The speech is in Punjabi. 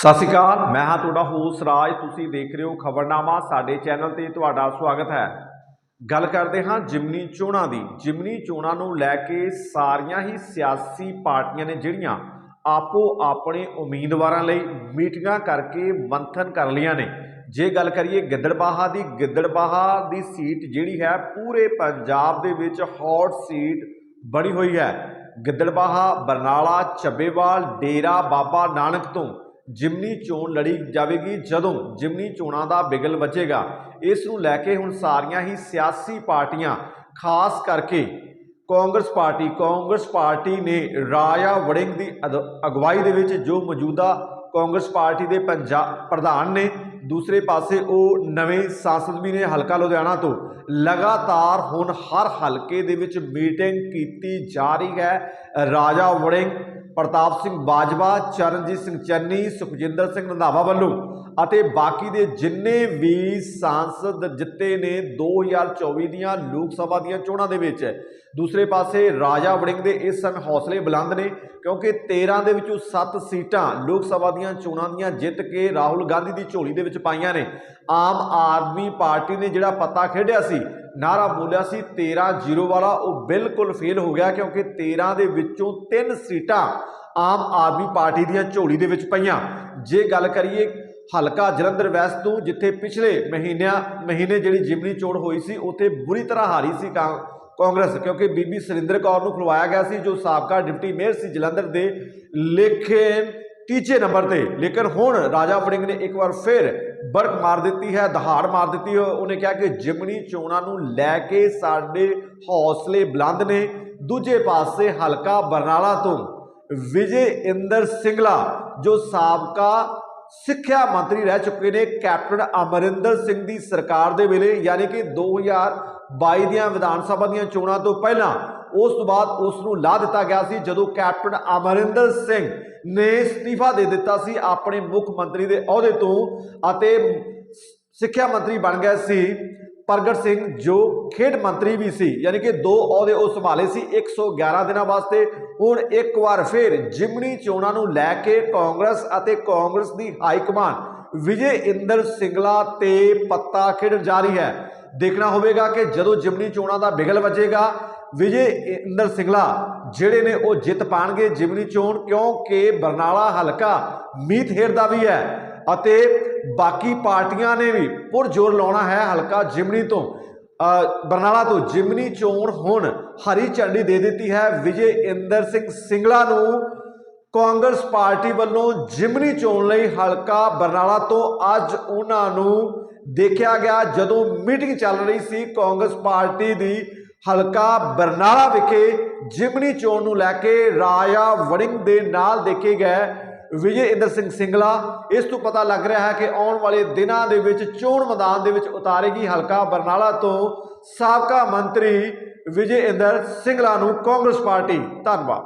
ਸਤਿ ਸ਼੍ਰੀ ਅਕਾਲ, ਮੈਂ ਹਾਂ ਤੁਹਾਡਾ ਹੋਸ ਰਾਜ, ਤੁਸੀਂ ਦੇਖ ਰਹੇ ਹੋ ਖਬਰਨਾਮਾ, ਸਾਡੇ ਚੈਨਲ ਤੇ ਤੁਹਾਡਾ ਸਵਾਗਤ ਹੈ। ਗੱਲ ਕਰਦੇ ਹਾਂ ਜਿਮਨੀ ਚੋਣਾਂ ਦੀ। ਜਿਮਨੀ ਚੋਣਾਂ ਨੂੰ ਲੈ ਕੇ ਸਾਰੀਆਂ ਹੀ ਸਿਆਸੀ ਪਾਰਟੀਆਂ ਨੇ ਜਿਹੜੀਆਂ ਆਪੋ ਆਪਣੇ ਉਮੀਦਵਾਰਾਂ ਲਈ ਮੀਟਿੰਗਾਂ ਕਰਕੇ ਮੰਥਨ ਕਰ ਲਈਆਂ ਨੇ। ਜੇ ਗੱਲ ਕਰੀਏ ਗਿੱਦੜਬਾਹਾ ਦੀ ਗਿੱਦੜਬਾਹਾ ਦੀ ਸੀਟ ਜਿਹੜੀ ਹੈ ਪੂਰੇ ਪੰਜਾਬ ਦੇ ਵਿੱਚ ਹੌਟ ਸੀਟ ਬਣੀ ਹੋਈ ਹੈ। ਗਿੱਦੜਬਾਹਾ, ਬਰਨਾਲਾ ਚੱਬੇਵਾਲ ਡੇਰਾ ਬਾਬਾ ਨਾਨਕ ਤੋਂ ਜਿਮਨੀ ਚੋਣ ਲੜੀ ਜਾਵੇਗੀ ਜਦੋਂ ਜਿਮਨੀ ਚੋਣਾਂ ਦਾ ਬਿਗਲ ਵੱਜੇਗਾ। ਇਸ ਨੂੰ ਲੈ ਕੇ ਹੁਣ ਸਾਰੀਆਂ ਹੀ ਸਿਆਸੀ ਪਾਰਟੀਆਂ, ਖਾਸ ਕਰਕੇ ਕਾਂਗਰਸ ਪਾਰਟੀ ਕਾਂਗਰਸ ਪਾਰਟੀ ਨੇ ਰਾਜਾ ਵੜਿੰਗ ਦੀ ਅਦ- ਅਗਵਾਈ ਦੇ ਵਿੱਚ ਜੋ ਮੌਜੂਦਾ ਕਾਂਗਰਸ ਪਾਰਟੀ ਦੇ ਪੰਜਾਬ ਪ੍ਰਧਾਨ ਨੇ, ਦੂਸਰੇ ਪਾਸੇ ਉਹ ਨਵੇਂ ਸਾਂਸਦ ਵੀ ਨੇ ਹਲਕਾ ਲੁਧਿਆਣਾ ਤੋਂ। ਲਗਾਤਾਰ ਹੁਣ ਹਰ ਹਲਕੇ ਦੇ ਵਿੱਚ ਮੀਟਿੰਗ ਕੀਤੀ ਜਾ ਰਹੀ ਹੈ। ਰਾਜਾ ਵੜਿੰਗ ਪ੍ਰਤਾਪ ਸਿੰਘ ਬਾਜਵਾ, ਚਰਨਜੀਤ ਸਿੰਘ ਚੰਨੀ, ਸੁਖਜਿੰਦਰ ਸਿੰਘ ਰੰਧਾਵਾ ਵੱਲੋਂ ਅਤੇ ਬਾਕੀ ਦੇ ਜਿੰਨੇ ਵੀ ਸਾਂਸਦ ਜਿੱਤੇ ਨੇ 2024 ਦੀਆਂ ਲੋਕ ਸਭਾ ਦੀਆਂ ਚੋਣਾਂ ਦੇ ਵਿੱਚ, ਦੂਸਰੇ ਪਾਸੇ ਰਾਜਾ ਵੜਿੰਗ ਦੇ ਇਸ ਸਮੇਂ ਹੌਸਲੇ ਬੁਲੰਦ ਨੇ ਕਿਉਂਕਿ 13 ਦੇ ਵਿੱਚੋਂ 7 ਸੀਟਾਂ ਲੋਕ ਸਭਾ ਦੀਆਂ ਚੋਣਾਂ ਦੀਆਂ ਜਿੱਤ ਕੇ ਰਾਹੁਲ ਗਾਂਧੀ ਦੀ ਝੋਲੀ ਦੇ ਵਿੱਚ ਪਾਈਆਂ ਨੇ। ਆਮ ਆਦਮੀ ਪਾਰਟੀ ਨੇ ਜਿਹੜਾ ਪੱਤਾ ਖੇਡਿਆ ਸੀ ਨਾਰਾ ਬੋਲਿਆ ਸੀ 13-0 ਵਾਲਾ, ਉਹ ਬਿਲਕੁਲ ਫੇਲ ਹੋ ਗਿਆ ਕਿਉਂਕਿ 13 ਦੇ ਵਿੱਚੋਂ 3 ਸੀਟਾਂ ਆਮ ਆਦਮੀ ਪਾਰਟੀ ਦੀਆਂ ਝੋਲੀ ਦੇ ਵਿੱਚ ਪਈਆਂ। ਜੇ ਗੱਲ ਕਰੀਏ ਹਲਕਾ ਜਲੰਧਰ ਵੈਸਟ ਤੋਂ, ਜਿੱਥੇ ਪਿਛਲੇ ਮਹੀਨਿਆਂ, ਮਹੀਨੇ ਜਿਹੜੀ ਜਿਮਨੀ ਚੋਣ ਹੋਈ ਸੀ, ਉੱਥੇ ਬੁਰੀ ਤਰ੍ਹਾਂ ਹਾਰੀ ਸੀ ਕਾਂ- ਕਾਂਗਰਸ, ਕਿਉਂਕਿ ਬੀਬੀ ਸੁਰਿੰਦਰ ਕੌਰ ਨੂੰ ਖਲਵਾਇਆ ਗਿਆ ਸੀ, ਜੋ ਸਾਬਕਾ ਡਿਪਟੀ ਮੇਅਰ ਸੀ ਜਲੰਧਰ ਦੇ। ਲੇਕਿਨ ਤੀਜੇ ਨੰਬਰ ਤੇ, ਲੇਕਿਨ ਹੁਣ ਰਾਜਾ ਵੜਿੰਗ ਨੇ ਇੱਕ ਵਾਰ ਫਿਰ ਬਰਕ ਮਾਰ ਦਿੱਤੀ ਹੈ, ਦਹਾੜ ਮਾਰ ਦਿੱਤੀ ਹੈ। ਉਹਨੇ ਕਿਹਾ ਕਿ ਜਿਮਨੀ ਚੋਣਾਂ ਨੂੰ ਲੈ ਕੇ ਸਾਡੇ ਹੌਸਲੇ ਬੁਲੰਦ ਨੇ। ਦੂਜੇ ਪਾਸੇ ਹਲਕਾ ਬਰਨਾਲਾ ਤੋਂ ਵਿਜੇ ਇੰਦਰ ਸਿੰਗਲਾ, ਜੋ ਸਾਬਕਾ ਸਿੱਖਿਆ ਮੰਤਰੀ ਰਹਿ ਚੁੱਕੇ ਨੇ, ਕੈਪਟਨ ਅਮਰਿੰਦਰ ਸਿੰਘ ਦੀ ਸਰਕਾਰ ਦੇ ਵੇਲੇ, ਯਾਨੀ ਕਿ 2022 ਦੀਆਂ ਵਿਧਾਨ ਸਭਾ ਦੀਆਂ ਚੋਣਾਂ ਤੋਂ ਪਹਿਲਾਂ ਉਸ ਤੋਂ ਬਾਅਦ ਉਸ ਨੂੰ ਲਾ ਦਿੱਤਾ ਗਿਆ ਸੀ, ਜਦੋਂ ਕੈਪਟਨ ਅਮਰਿੰਦਰ ਸਿੰਘ ਨੇ ਅਸਤੀਫਾ ਦੇ ਦਿੱਤਾ ਸੀ ਆਪਣੇ ਮੁੱਖ ਮੰਤਰੀ ਦੇ ਅਹੁਦੇ ਤੋਂ ਅਤੇ ਸਿੱਖਿਆ ਮੰਤਰੀ ਬਣ ਗਏ ਸੀ ਪ੍ਰਗਟ ਸਿੰਘ, ਜੋ ਖੇਡ ਮੰਤਰੀ ਵੀ ਸੀ, ਯਾਨੀ ਕਿ ਦੋ ਅਹੁਦੇ ਉਹ ਸੰਭਾਲੇ ਸੀ 111 ਦਿਨਾਂ ਵਾਸਤੇ। ਹੁਣ ਇੱਕ ਵਾਰ ਫਿਰ ਜਿਮਨੀ ਚੋਣਾਂ ਨੂੰ ਲੈ ਕੇ ਕਾਂਗਰਸ ਅਤੇ ਕਾਂਗਰਸ ਦੀ ਹਾਈ ਕਮਾਨ ਵਿਜੇ ਇੰਦਰ ਸਿੰਗਲਾ ਤੇ ਪੱਤਾ ਖੇਡ ਜਾਰੀ ਹੈ। ਦੇਖਣਾ ਹੋਵੇਗਾ ਕਿ ਜਦੋਂ ਜਿਮਨੀ ਚੋਣਾਂ ਦਾ ਬਿਗਲ ਵੱਜੇਗਾ, ਵਿਜੇ ਇੰਦਰ ਸਿੰਗਲਾ ਜਿਹੜੇ ਨੇ ਉਹ ਜਿੱਤ ਪਾਣਗੇ ਜਿਮਨੀ ਚੋਣ, ਕਿਉਂਕਿ ਬਰਨਾਲਾ ਹਲਕਾ ਮੀਤ ਹੇਰ ਦਾ ਵੀ ਹੈ ਅਤੇ ਬਾਕੀ ਪਾਰਟੀਆਂ ਨੇ ਵੀ ਪੁਰ ਜ਼ੋਰ ਲਾਉਣਾ ਹੈ ਹਲਕਾ ਜਿਮਨੀ ਤੋਂ। ਬਰਨਾਲਾ ਤੋਂ ਜਿਮਨੀ ਚੋਣ ਹੁਣ ਹਰੀ ਝੰਡੀ ਦੇ ਦਿੱਤੀ ਹੈ। ਵਿਜੇ ਇੰਦਰ ਸਿੰਘ ਸਿੰਗਲਾ ਨੂੰ ਕਾਂਗਰਸ ਪਾਰਟੀ ਵੱਲੋਂ ਜਿਮਨੀ ਚੋਣ ਲਈ ਹਲਕਾ ਬਰਨਾਲਾ ਤੋਂ ਅੱਜ ਉਹਨਾਂ ਨੂੰ ਦੇਖਿਆ ਗਿਆ ਜਦੋਂ ਮੀਟਿੰਗ ਚੱਲ ਰਹੀ ਸੀ ਕਾਂਗਰਸ ਪਾਰਟੀ ਦੀ ਹਲਕਾ ਬਰਨਾਲਾ ਵਿਖੇ ਜਿਮਨੀ ਚੋਣ ਨੂੰ ਲੈ ਕੇ ਰਾਜਾ ਵੜਿੰਗ ਦੇ ਨਾਲ ਦੇਖੇ ਗਏ ਵਿਜੇ ਇੰਦਰ ਸਿੰਘ ਸਿੰਗਲਾ। ਇਸ ਤੋਂ ਪਤਾ ਲੱਗ ਰਿਹਾ ਹੈ ਕਿ ਆਉਣ ਵਾਲੇ ਦਿਨਾਂ ਦੇ ਵਿੱਚ ਚੋਣ ਮੈਦਾਨ ਦੇ ਵਿੱਚ ਉਤਾਰੇਗੀ ਹਲਕਾ ਬਰਨਾਲਾ ਤੋਂ ਸਾਬਕਾ ਮੰਤਰੀ ਵਿਜੇ ਇੰਦਰ ਸਿੰਗਲਾ ਨੂੰ ਕਾਂਗਰਸ ਪਾਰਟੀ। ਧੰਨਵਾਦ।